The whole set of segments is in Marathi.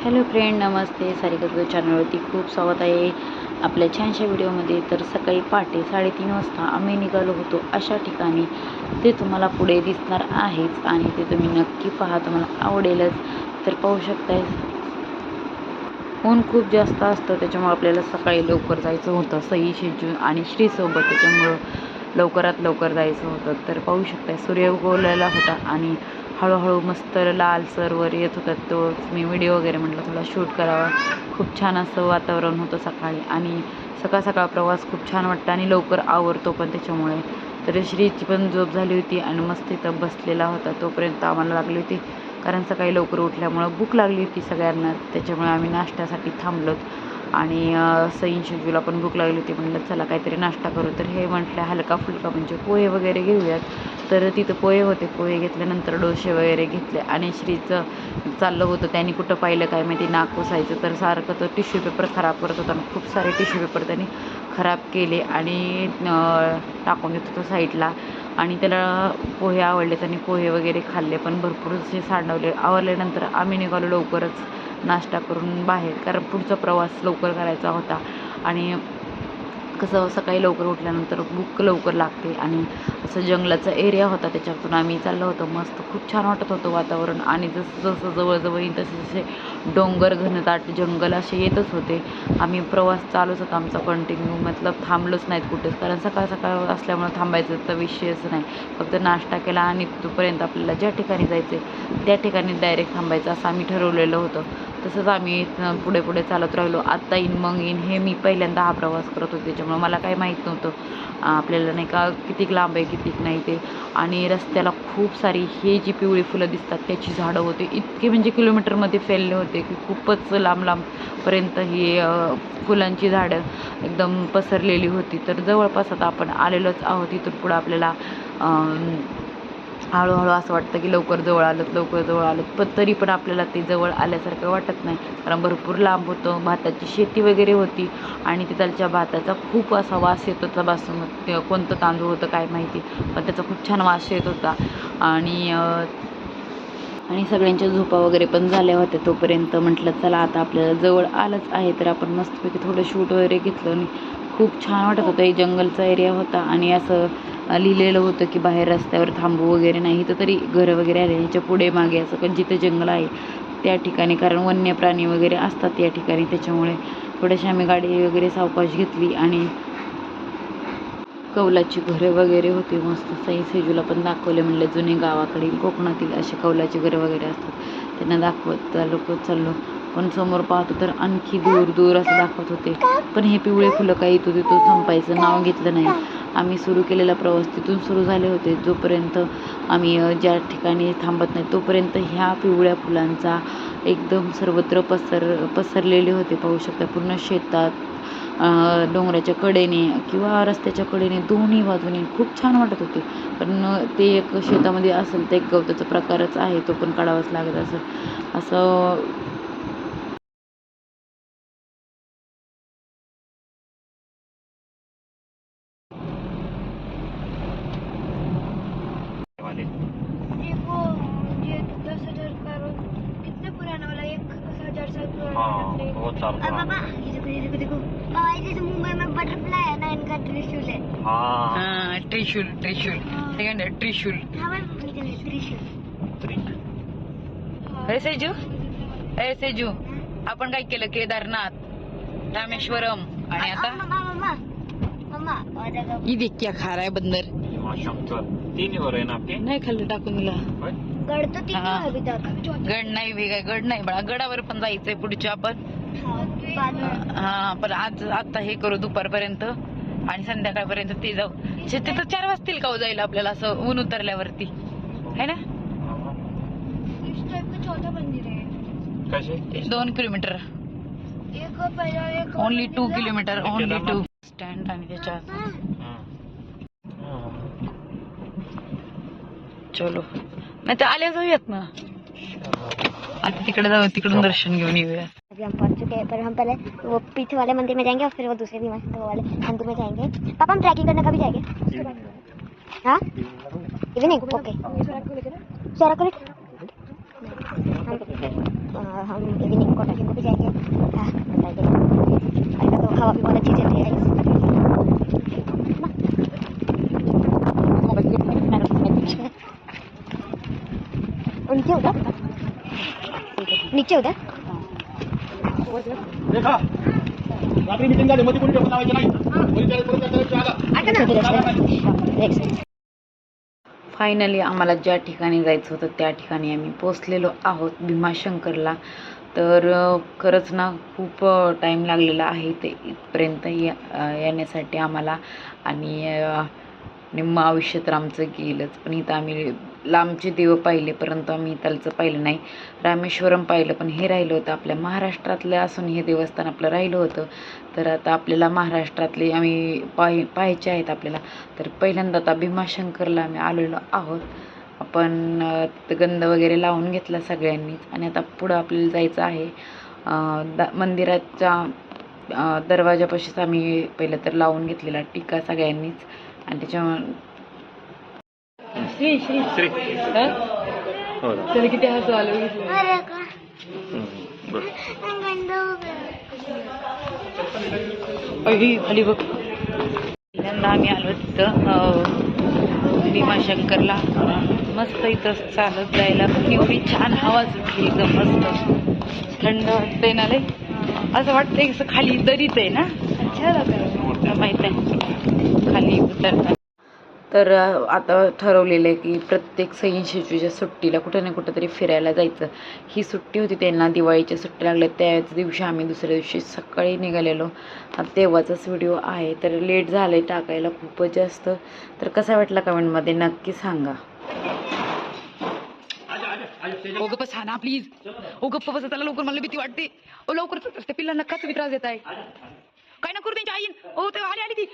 हॅलो फ्रेंड नमस्ते. सारिका चॅनलवरती खूप स्वागत आहे. आपल्या छानशा व्हिडिओमध्ये तर सकाळी पहाटे साडेतीन वाजता आम्ही निघालो होतो अशा ठिकाणी. ते तुम्हाला पुढे दिसणार आहेच आणि ते तुम्ही नक्की पहा तुम्हाला आवडेलच. तर पाहू शकताय. ऊन खूप जास्त असतं त्याच्यामुळं आपल्याला सकाळी लवकर जायचं होतं. सई शेजून आणि श्रीसोबत त्याच्यामुळं लवकरात लवकर जायचं होतं. तर पाहू शकताय सूर्य उगवलेला होता आणि हळूहळू मस्त लालसरवर येत होता तोच. मी व्हिडिओ वगैरे म्हटलं थोडा शूट करावा. खूप छान असं वातावरण होतं सकाळी. आणि सकाळ सकाळ प्रवास खूप छान वाटतं आणि लवकर आवरतो पण त्याच्यामुळे. तर श्रीची पण झोप झाली होती आणि मस्त इथं बसलेला होता. तोपर्यंत आम्हाला लागली होती. कारण सकाळी लवकर उठल्यामुळं भूक लागली होती सगळ्यांना. त्याच्यामुळे आम्ही नाश्त्यासाठी थांबलोत. आणि सईन शिजूला पण भूक लागली होती. म्हणलं चला काहीतरी नाश्ता करू. तर हे म्हटलं हलका फुलका म्हणजे पोहे वगैरे घेऊयात. तर तिथं पोहे होते. पोहे घेतल्यानंतर डोसे वगैरे घेतले. आणि श्रीचं चाललं होतं. त्यांनी कुठं पाहिलं काय माहिती नाक पुसायचं तर सारखं तो टिश्यू पेपर खराब करत होता. आणि खूप सारे टिश्यू पेपर त्यांनी खराब केले आणि टाकून देत होतो साईडला. आणि त्याला पोहे आवडले. त्यांनी पोहे वगैरे खाल्ले. पण भरपूर असे सांडवले. आवरल्यानंतर आम्ही निघालो लवकरच. नाश्ता करून बाहेर कारण पुढचा प्रवास लवकर करायचा होता. आणि कसं सकाळी लवकर उठल्यानंतर भूक लवकर लागते आणि असं जंगलाचा एरिया होता त्याच्यातून आम्ही चाललो होतो. मस्त खूप छान वाटत होतं वातावरण. आणि जसं जसं जवळजवळ येईल तसे जसे डोंगर घनदाट जंगल असे येतच होते. आम्ही प्रवास चालूच होता आमचा कंटिन्यू मतलब थांबलोच नाहीत कुठेच. कारण सकाळ सकाळ असल्यामुळं थांबायचं तर विषयच नाही. फक्त नाश्ता केला आणि तोपर्यंत आपल्याला ज्या ठिकाणी जायचं त्या ठिकाणी डायरेक्ट थांबायचं असं आम्ही ठरवलेलं होतं. तसंच आम्ही पुढे पुढे चालत राहिलो. आत्ता येईन मग येईन हे मी पहिल्यांदा हा प्रवास करत होते. त्याच्यामुळं मला काही माहीत नव्हतं. आपल्याला नाही का किती लांब आहे किती कितीक नाही ते. आणि रस्त्याला खूप सारी हे जी पिवळी फुलं दिसतात त्याची झाडं होते. इतके म्हणजे किलोमीटरमध्ये फैलले होते की खूपच लांब लांबपर्यंत ही फुलांची झाडं एकदम पसरलेली होती. तर जवळपास आता आपण आलेलोच आहोत. इथून पुढं आपल्याला हळूहळू असं वाटतं की लवकर जवळ आलं लवकर जवळ आलं. पण तरी पण आपल्याला ते जवळ आल्यासारखं वाटत नाही. कारण भरपूर लांब होतं भाताची शेती वगैरे होती आणि तिथलच्या भाताचा खूप असा वास येत होता बासमती कोणतं तांदूळ होतं काय माहिती पण त्याचा खूप छान वास येत होता. आणि आणि सगळ्यांच्या झोपा वगैरे पण झाल्या होत्या तोपर्यंत. म्हटलं चला आता आपल्याला जवळ आलंच आहे तर आपण मस्तपैकी थोडं शूट वगैरे घेतलं आणि खूप छान वाटत होतं. एक जंगलचा एरिया होता आणि असं लिहिलेलं होतं की बाहेर रस्त्यावर थांबू वगैरे नाही तर तरी घरं वगैरे आले ह्याच्या पुढे मागे असं पण जिथं जंगल आहे त्या ठिकाणी कारण वन्य प्राणी वगैरे असतात या ठिकाणी त्याच्यामुळे थोडीशी आम्ही गाडी वगैरे सावकाश घेतली आणि कौलाची घरं वगैरे होती मस्त. साई सेजूला पण दाखवले म्हणले जुने गावाकडील कोकणातील असे कौलाची घरं वगैरे असतात. त्यांना दाखवत चालू चाललो. पण समोर पाहतो तर आणखी दूर दूर असं दाखवत होते. पण हे पिवळे फुलं काही इथं तिथं संपायचं नाव घेतलं नाही. आम्ही सुरू केलेला प्रवास तिथून सुरू झाले होते. जोपर्यंत आम्ही ज्या ठिकाणी थांबत नाही तोपर्यंत ह्या पिवळ्या फुलांचा एकदम सर्वत्र पसर पसरलेले होते. पाहू शकता पूर्ण शेतात डोंगराच्या कडेने किंवा रस्त्याच्या कडेने दोन्ही बाजूने खूप छान वाटत होते. पण ते एक शेतामध्ये असेल तर एक गवताचा प्रकारच आहे. तो पण काढावाच लागत असं असं ये वो ये दस हज़ार का कितने पुराना वाला एक हज़ार साल पुराना हाँ बहुत साल पुराना। पापा ये देखो ये देखो देखो। जैसे मुंबई में बटरफ्लाई है ना इनका त्रिशूल है। हाँ। हाँ त्रिशूल त्रिशूल। सेकंड त्रिशूल। हमारे नीचे त्रिशूल। अरे सेजू अरे सेजू आपण काय केलं? केदारनाथ रामेश्वरम आणि आता? मम्मा मम्मा मम्मा ही देख क्या खा रहा है बंदर. माशाल्लाह तीन ही हो रहे हैं ना आपके नाही खाल्लं टाकून दिला. होय? गढ़ तो तीन हाँ। है अभी तक गड नाही वेगळा गड नाही बळा. गडावर पण जायचंय पुढच्या आपण. हाँ, हा पण आज आता हे करू दुपारपर्यंत आणि संध्याकाळपर्यंत ते जाऊ. शे- तिथं चार वाजतील का हो जायला आपल्याला असं ऊन उतरल्यावरती? है ना? हाँ। इस टाइप का चौथा मंदिर है कैसे? दोन किलोमीटर. एक पहला एक ओनली टू मंदिर है। किलोमीटर ओनली टू स्टँड आणि त्याच्यात हाँ, हाँ। हाँ। चलो नाही तर आल्या जाऊयात ना आता तिकडे जाऊ तिकडून दर्शन घेऊन येऊया अभी हम पहुँच चुके हैं पर हम पहले वो पीछे वाले मंदिर में जाएँगे और फिर वो दूसरे भी वो वाले मंदिर में जाएँगे पापा हम ट्रैकिंग करने कभी जाएँगे हाँ इवनिंग ओके सोरा को हम इवनिंग को ट्रैकिंग को भी जाएँगे हाँ तो हवा भी बहुत अच्छी चल रही है नीचे होता नीचे रात्री मिटिंग झाली मध्ये कोणी लावायचं नाही. फायनली आम्हाला ज्या ठिकाणी जायचं होतं त्या ठिकाणी आम्ही पोचलेलो आहोत भीमाशंकरला. तर खरंच ना खूप टाईम लागलेला आहे ते इथपर्यंत येण्यासाठी आम्हाला. आणि निम्म आयुष्य तर आमचं गेलंच. पण इथं आम्ही लांबचे देव पाहिले परंतु आम्ही इथलचं पाहिलं नाही. रामेश्वरम पाहिलं पण हे राहिलं होतं आपल्या महाराष्ट्रातलं असून हे देवस्थान आपलं राहिलं होतं. तर आता आपल्याला महाराष्ट्रातले आम्ही पाहि पाहायचे आहेत आपल्याला. तर पहिल्यांदा आता भीमाशंकरला आम्ही आलेलो आहोत. आपण गंध वगैरे लावून घेतला सगळ्यांनीच. आणि आता पुढं आपल्याला जायचं आहे. द मंदिराच्या दरवाजापाशीच आम्ही पहिलं तर लावून घेतलेला टीका सगळ्यांनीच. आणि त्याच्यामुळे श्री श्री. श्री. हो? तर किती हसू आलं. अही खाली बघ. पहिल्यांदा आम्ही आलो तिथं अं, भीमाशंकरला मस्त इथं चालत जायला. पण एवढी छान हवा सुटली एकदम मस्त. थंड वाटतंय ना रे असं वाटतंय की असं खाली दरीच आहे ना. माहीत आहे. तर आता ठरवलेलं आहे की प्रत्येक सह्याद्रीच्या सुट्टीला कुठं ना कुठं तरी फिरायला जायचं ही सुट्टी होती त्यांना दिवाळीच्या सुट्टी लागल्या त्याच दिवशी आम्ही दुसऱ्या दिवशी सकाळी निघालेलो. तेव्हाचाच व्हिडिओ आहे तर लेट झालं आहे टाकायला खूपच जास्त. तर कसा वाटला कमेंटमध्ये नक्की सांगा. ओ गप्प ना प्लीज ओ गप्प बसा त्याला लवकर मला भीती वाटते. ओ लवकर त्या पिल्लांना का त्रास देत आहे काय ना करू त्यांच्या आईन. ओ ते आली आली ती.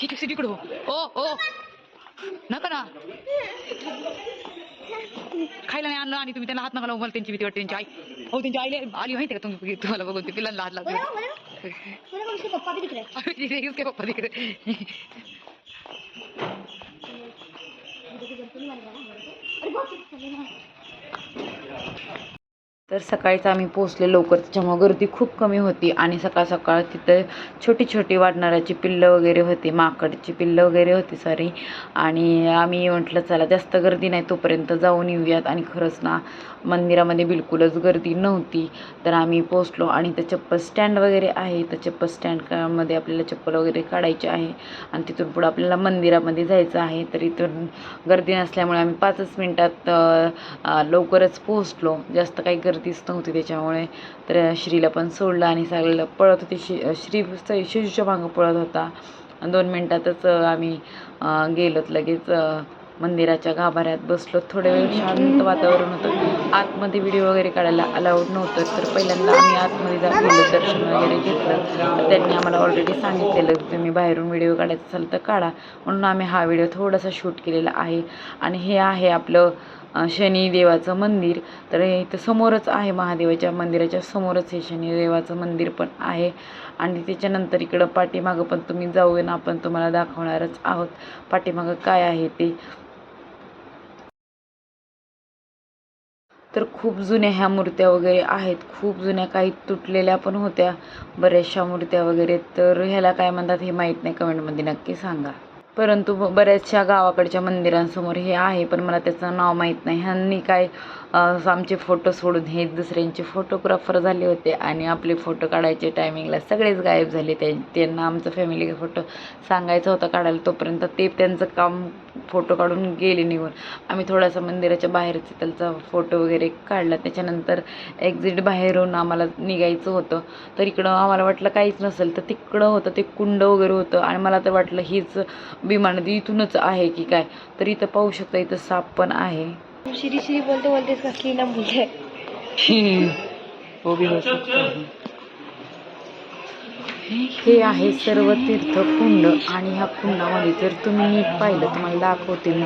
सिटी सिटीकडे हो. ओ ओ. नका ना. खायला नाही आणलं आणि तुम्ही त्यांना हात नका लावू. मला त्यांची भीती वाटते त्यांची आई. हो त्यांची आईला आली माहिती का तुम्ही? तुम्हाला बघून ते पिल्लांना हात लागले पप्पा रहे तर सकाळीच आम्ही पोचले लवकर. त्याच्यामुळे गर्दी खूप कमी होती आणि सकाळ सकाळ तिथं छोटी छोटी वाढणाऱ्याची पिल्लं वगैरे होती माकडची पिल्लं वगैरे होती सॉरी. आणि आम्ही म्हटलं चला जास्त गर्दी नाही तोपर्यंत जाऊन येऊयात. आणि खरंच ना मंदिरामध्ये बिलकुलच गर्दी नव्हती. तर आम्ही पोचलो आणि त्या चप्पल स्टँड वगैरे आहे. तर चप्पल स्टँडमध्ये आपल्याला चप्पल वगैरे काढायची आहे. आणि तिथून पुढं आपल्याला मंदिरामध्ये जायचं आहे. तर इथून गर्दी नसल्यामुळे आम्ही पाचच मिनटात लवकरच पोहोचलो. जास्त काही गर्दीच नव्हती त्याच्यामुळे. तर श्रीला पण सोडलं आणि सागरला पळत होती. श्री श्री स- शिशूच्या मागं पळत होता. दोन मिनटातच आम्ही गेलोत लगेच मंदिराच्या गाभाऱ्यात बसलो. थोडे वेळ शांत वातावरण होतं. आतमध्ये व्हिडिओ वगैरे काढायला अलाउड नव्हतं. तर पहिल्यांदा आम्ही आतमध्ये जा गेलो दर्शन वगैरे घेतलं. त्यांनी आम्हाला ऑलरेडी सांगितलेलं की तुम्ही बाहेरून व्हिडिओ काढायचा असेल तर काढा. म्हणून आम्ही हा व्हिडिओ थोडासा शूट केलेला आहे. आणि हे आहे आपलं शनिदेवाचं मंदिर. तर इथं समोरच आहे महादेवाच्या मंदिराच्या समोरच हे शनिदेवाचं मंदिर पण आहे. आणि त्याच्यानंतर इकडं पाठीमागं पण तुम्ही जाऊन ना आपण तुम्हाला दाखवणारच आहोत. पाठीमागं काय आहे ते. तर खूप जुन्या ह्या मूर्त्या वगैरे आहेत. खूप जुन्या काही तुटलेल्या पण होत्या. बऱ्याचशा मूर्त्या वगैरे. तर ह्याला काय म्हणतात हे माहीत नाही. कमेंटमध्ये नक्की सांगा. परंतु ब- बऱ्याचशा गावाकडच्या मंदिरांसमोर हे आहे पण मला त्याचं नाव माहीत नाही. ह्यांनी काय आमचे फोटो सोडून हे दुसऱ्यांचे फोटोग्राफर झाले होते आणि आपले फोटो काढायचे टायमिंगला सगळेच गायब झाले. त्यांना आमचा फॅमिली फोटो सांगायचा होता काढायला. तोपर्यंत ते त्यांचं काम फोटो काढून गेले निघून. आम्ही थोडासा मंदिराच्या बाहेरच त्यांचा फोटो वगैरे काढला. त्याच्यानंतर एक्झिट बाहेरून आम्हाला निघायचं होतं. तर इकडं आम्हाला वाटलं काहीच नसेल तर तिकडं होतं ते कुंड वगैरे होतं. आणि मला तर वाटलं हीच भीमा नदी इथूनच आहे की काय? तर इथं पाहू शकता इथं साप पण आहे. श्री श्री बोलते बोलते इसका की नाम भूल गए वो भी हो हे आहे सर्व तीर्थ कुंड आणि ह्या कुंडामध्ये जर तुम्ही नीट पाहिलं तुम्हाला दाखवते मी.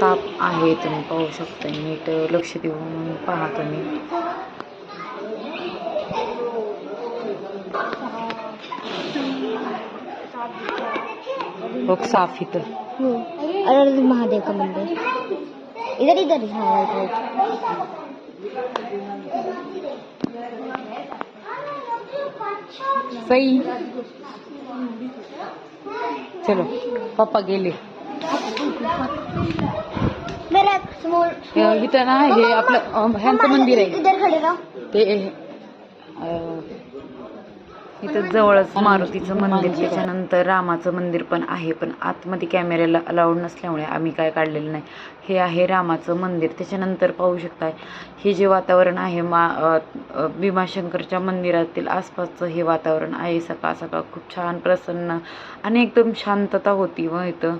साप आहे तुम्ही पाहू शकता नीट लक्ष देऊन पहा तुम्ही. बघ साफ इथं. अरे महादेव का मंदिर? इधर इधर. सई. चलो पप्पा गेले. इथं ना हे आपलं ह्यांचं मंदिर आहे. ते इथं जवळच मारुतीचं मंदिर त्याच्यानंतर रामाचं मंदिर पण आहे पण आतमध्ये कॅमेऱ्याला अलाउड नसल्यामुळे आम्ही काय काढलेलं नाही. हे आहे रामाचं मंदिर त्याच्यानंतर पाहू शकताय हे जे वातावरण आहे मा भीमाशंकरच्या मंदिरातील आसपासचं हे वातावरण आहे सकाळ सकाळ खूप छान प्रसन्न आणि एकदम शांतता होती व इथं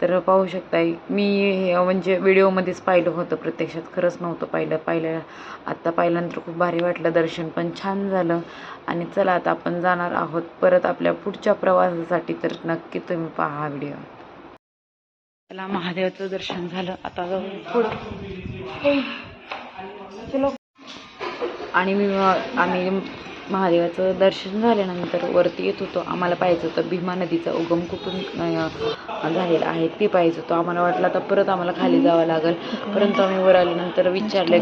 तर पाहू शकताय मी हे म्हणजे व्हिडिओमध्येच पाहिलं होतं प्रत्यक्षात खरंच नव्हतं पाहिलं. पाहिलं आत्ता पाहिल्यानंतर खूप भारी वाटलं दर्शन पण छान झालं. आणि चला आता आपण जाणार आहोत परत आपल्या पुढच्या प्रवासासाठी तर नक्की तुम्ही पहा हा व्हिडिओ. चला महादेवाचं दर्शन झालं. आता पुढं. चलो आणि मी आम्ही महादेवाचं दर्शन झाल्यानंतर वरती येत होतो. आम्हाला पाहिजे होतं भीमा नदीचा उगम कुठून झालेला आहे ते पाहिजे होतं. आम्हाला वाटलं आता परत आम्हाला खाली जावं लागेल. परंतु आम्ही वर आल्यानंतर विचारलं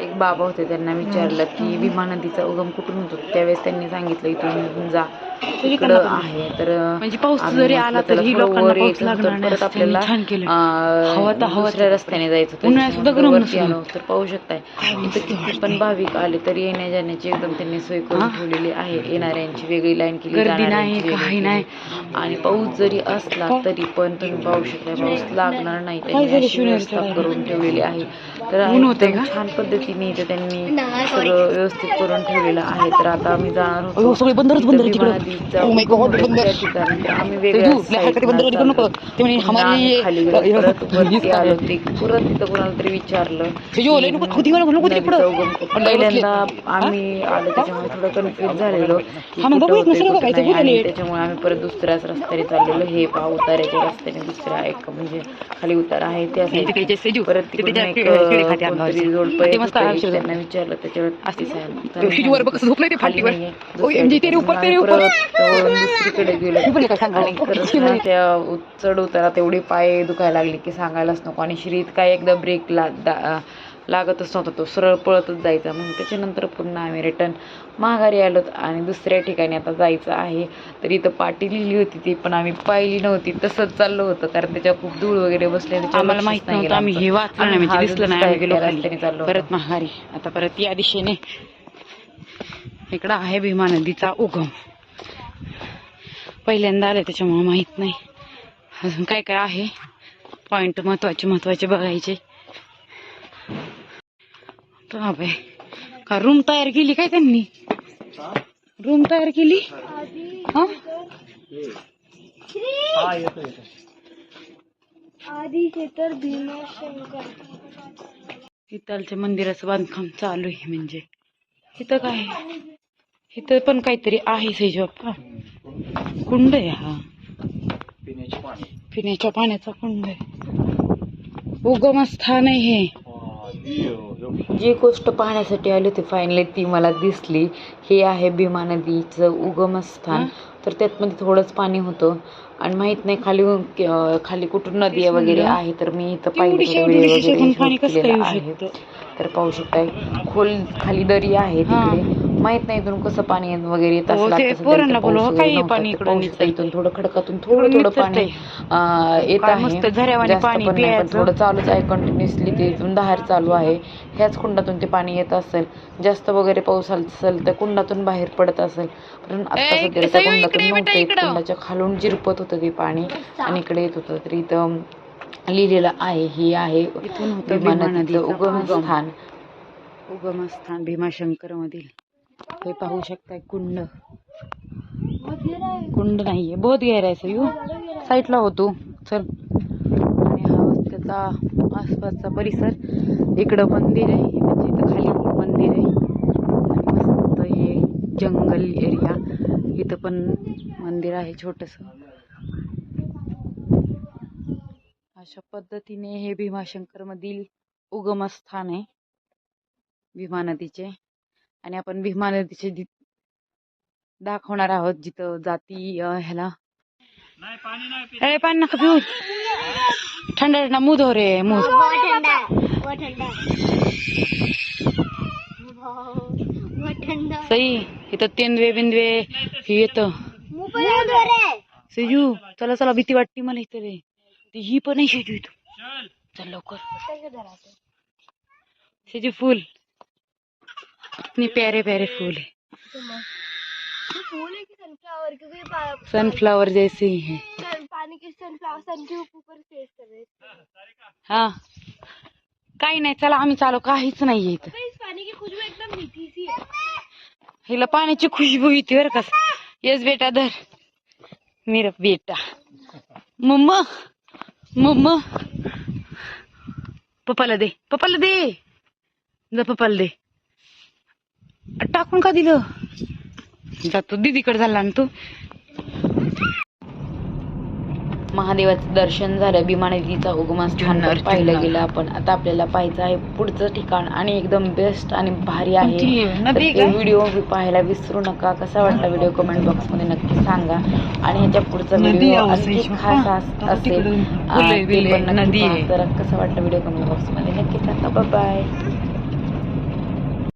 एक बाबा होते त्यांना विचारलं की भीमा नदीचा उगम कुठून होतो? त्यावेळेस त्यांनी सांगितलं इथून जा. इकडं आहे तर म्हणजे पाऊस जरी आला तरी वर परत आपल्याला तर दुसऱ्या रस्त्याने जायचं होतं. तर पाहू शकताय. इथं किती पण भाविक आले तरी येण्या जाण्याची एकदम त्यांनी सोय करून ठेवलेली आहे. येणाऱ्यांची वेगळी लाईन केली गर्दी जाणाऱ्यांची नाही, वेगळी काही केली. नाही. आणि पाऊस जरी असला तरी पण तुम्ही पाहू शकता पाऊस लागणार नाही. त्यांनी व्यवस्था? करून ठेवलेली आहे. तर? छान पद्धतीने इथं त्यांनी सगळं व्यवस्थित करून ठेवलेलं आहे. तर आता आम्ही जाणार होतो सगळे बंदरच बंदर Oh बंदर. त्या ठिकाणी. तर आम्ही वेगळ्या आलो. ते परत तिथं कोणाला तरी विचारलं. पहिल्यांदा आम्ही आलो त्याच्यामुळे थोडं झालेलो हा. कुठं आणि लेट. त्याच्यामुळे आम्ही परत दुसऱ्याच रस्त्याने चाललेलो हे पहा उताराच्या रस्त्याने दुसरा एक म्हणजे खाली उतार आहे. परत ते होतं. आरामशीर त्यांना विचारलं त्याच्यावर दुसऱ्या. परत. ना त्या चढ उतारात एवढे पाय दुखायला लागले की सांगायलाच नको आणि श्रीत काय एकदा ब्रेक ला दा- लागतच नव्हता. तो सरळ पळतच जायचा. मग त्याच्यानंतर पुन्हा आम्ही रिटर्न माघारी आलो आणि दुसऱ्या ठिकाणी आता जायचं आहे. तर इथं पाटी लिहिली होती ती पण आम्ही पाहिली नव्हती. तसंच चाललो होतं कारण त्याच्यावर खूप धूळ वगैरे बसले आम्हाला माहीत नाही नव्हतं. आम्ही. हे वाचलं नाही म्हणजे दिसलं नाही आम्ही गेलो. रस्त्याने चाललो परत. महागारी आता परत या दिशेने. इकडं आहे भीमा नदीचा उगम. पहिल्यांदा आले त्याच्यामुळे माहीत नाही. अजून काय काय आहे? पॉइंट महत्त्वाचे महत्त्वाचे बघायचे. का रूम तयार केली काय त्यांनी? रूम तयार केली? हा? आधी हे तर भीमाशंकर शीतलच्या मंदिराचं बांधकाम चालू आहे म्हणजे. इथं काय? इथं पण काहीतरी आहे सैज बाप्पा कुंड आहे हा. पिण्याच्या पाण्याचा कुंड आहे. उगम स्थान आहे हे. जी गोष्ट पाहण्यासाठी आली होती फायनली ती मला दिसली. हे आहे भीमा नदीचं उगमस्थान. तर त्यात मध्ये थोडंच पाणी होतं. आणि माहीत नाही खाली खाली कुठून नदी वगैरे आहे तर मी इथं एवढीशी वगैरे आहे. तर पाहू शकताय खोल खाली दरी आहे. तिकडे. माहीत नाही इथून कसं पाणी येत वगैरे येत हो, असेल ते आता सध्या पोरांना इथं पाऊस बोलवा, वगैरे काही नव्हता. पाणी ते इकडं पाहू निघतंय. शकता इथून थोडं खडकातून थोडं इकडून थोडं पाणी अं, येत काय आहे मस्त झऱ्यावानी जास्त पाणी पण नाही, पण प्यायचं. थोडं चालूच आहे कंटिन्युअसली ते इथून बाहेर चालू आहे ह्याच कुंडातून ते पाणी येत असेल जास्त वगैरे पाऊस असेल तर कुंडातून बाहेर पडत असेल पण आता ए, सध्या त्या सयू कुंडातून बेटा, नव्हतं. इकडं. कुंडाच्या खालून जिरपत होतं ते पाणी आणि इकडे येत होतं तर इथं लिहिलेलं आहे ही आहे इथून होतं भीमा नदीचा उगम उगम. स्थान उगमस्थान भीमाशंकर मधील हे पाहू शकताय. कुंड. कुंड नाहीये. बहुत गहरा आहे सयू. साईडला होतो चल. आणि हा त्याचा आसपासचा परिसर. इकडं मंदिर आहे. म्हणजे इथं खाली मंदिर आहे. आणि मस्त हे जंगल एरिया. इथं पण मंदिर आहे छोटस. अशा पद्धतीने हे भीमाशंकर मधील उगमस्थान आहे. भीमा नदीचे. आणि आपण भीमा नदीचे दाखवणार आहोत जिथं जाती ह्याला. अरे पाणी नका पिऊ. थंड ना मूद हो रे मूद है है ठंडा सही इथं तेंदवे बिंदवे हे येतं. सेजू चला चला भीती वाटते मला इथं रे. ती ही पण आहे सेजू इथं. चल. लवकर. सेजू फुल. इतने प्यारे प्यारे फूल है। फूल है कि सनफ्लावर क्योंकि सनफ्लावर जैसे ही है। पानी के सनफ्लावर सन के ऊपर फेस कर रहे हा। काही नाही चला आम्ही चालू काहीच नाहीये इथं. इस की खुशबू एकदम मीठी सी है हिला पाण्याची खुशबू येते बरं का. येस बेटा धर. मेरा बेटा. मम्मा मम्मा. पप्पाला दे पप्पाला दे. जा पप्पाला दे. टाकून का दिलं? जातो दीदीकडे झाला ना तू. महादेवाचं दर्शन झालं भीमा नदीचा उगमस्थान पाहिलं गेलं आपण. आता आपल्याला पाहायचं आहे पुढचं ठिकाण आणि एकदम बेस्ट आणि भारी आहे. व्हिडिओ पाहायला विसरू नका. कसा वाटला व्हिडिओ कमेंट बॉक्समध्ये नक्की सांगा. आणि ह्याच्या पुढचा व्हिडिओ खास अस- असेल. तर कसा वाटला व्हिडिओ कमेंट बॉक्समध्ये नक्की सांगा. बाय